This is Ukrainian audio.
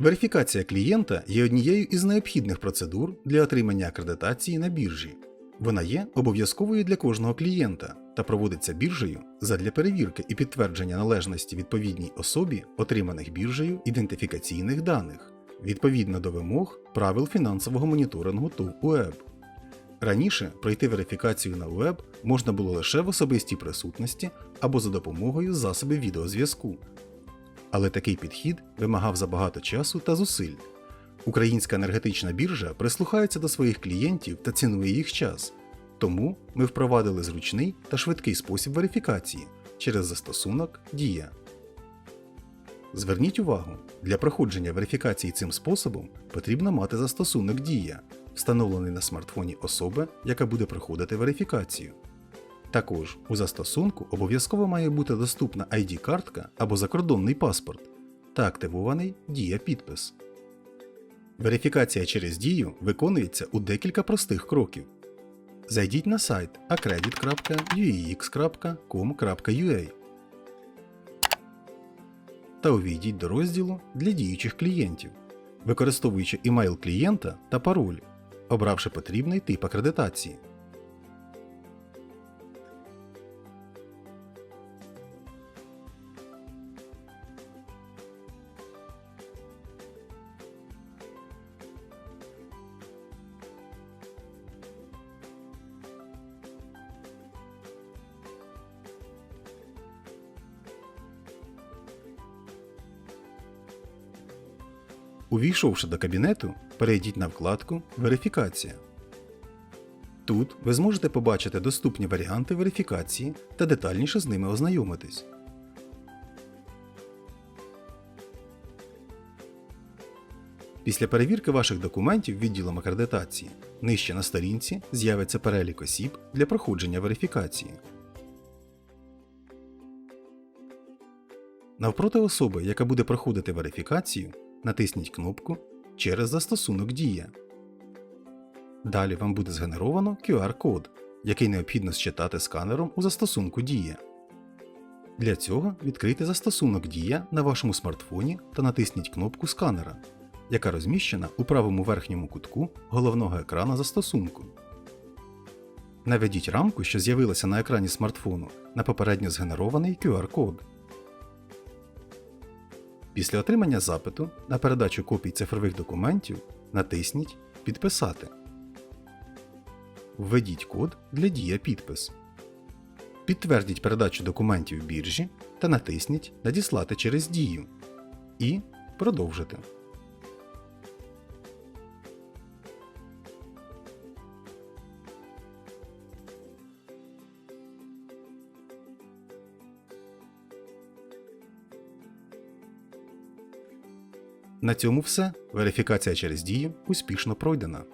Верифікація клієнта є однією із необхідних процедур для отримання акредитації на біржі. Вона є обов'язковою для кожного клієнта та проводиться біржею задля перевірки і підтвердження належності відповідній особі отриманих біржею ідентифікаційних даних відповідно до вимог правил фінансового моніторингу ТОВ УЕБ. Раніше пройти верифікацію на УЕБ можна було лише в особистій присутності або за допомогою засобів відеозв'язку. Але такий підхід вимагав забагато часу та зусиль. Українська енергетична біржа прислухається до своїх клієнтів та цінує їх час. Тому ми впровадили зручний та швидкий спосіб верифікації через застосунок Дія. Зверніть увагу, для проходження верифікації цим способом потрібно мати застосунок Дія, встановлений на смартфоні особи, яка буде проходити верифікацію. Також у застосунку обов'язково має бути доступна ID-картка або закордонний паспорт та активований Дія підпис. Верифікація через Дію виконується у декілька простих кроків. Зайдіть на сайт accredit.uex.com.ua та увійдіть до розділу для діючих клієнтів, використовуючи імейл клієнта та пароль, обравши потрібний тип акредитації. Увійшовши до кабінету, перейдіть на вкладку Верифікація. Тут ви зможете побачити доступні варіанти верифікації та детальніше з ними ознайомитись. Після перевірки ваших документів відділом акредитації нижче на сторінці з'явиться перелік осіб для проходження верифікації. Навпроти особи, яка буде проходити верифікацію, натисніть кнопку через застосунок Дія. Далі вам буде згенеровано QR-код, який необхідно считати сканером у застосунку Дія. Для цього відкрийте застосунок Дія на вашому смартфоні та натисніть кнопку сканера, яка розміщена у правому верхньому кутку головного екрана застосунку. Наведіть рамку, що з'явилася на екрані смартфону, на попередньо згенерований QR-код. Після отримання запиту на передачу копій цифрових документів натисніть Підписати. Введіть код для Дія підпис. Підтвердіть передачу документів біржі та натисніть Надіслати через Дію і Продовжити. На цьому все. Верифікація через Дію успішно пройдена.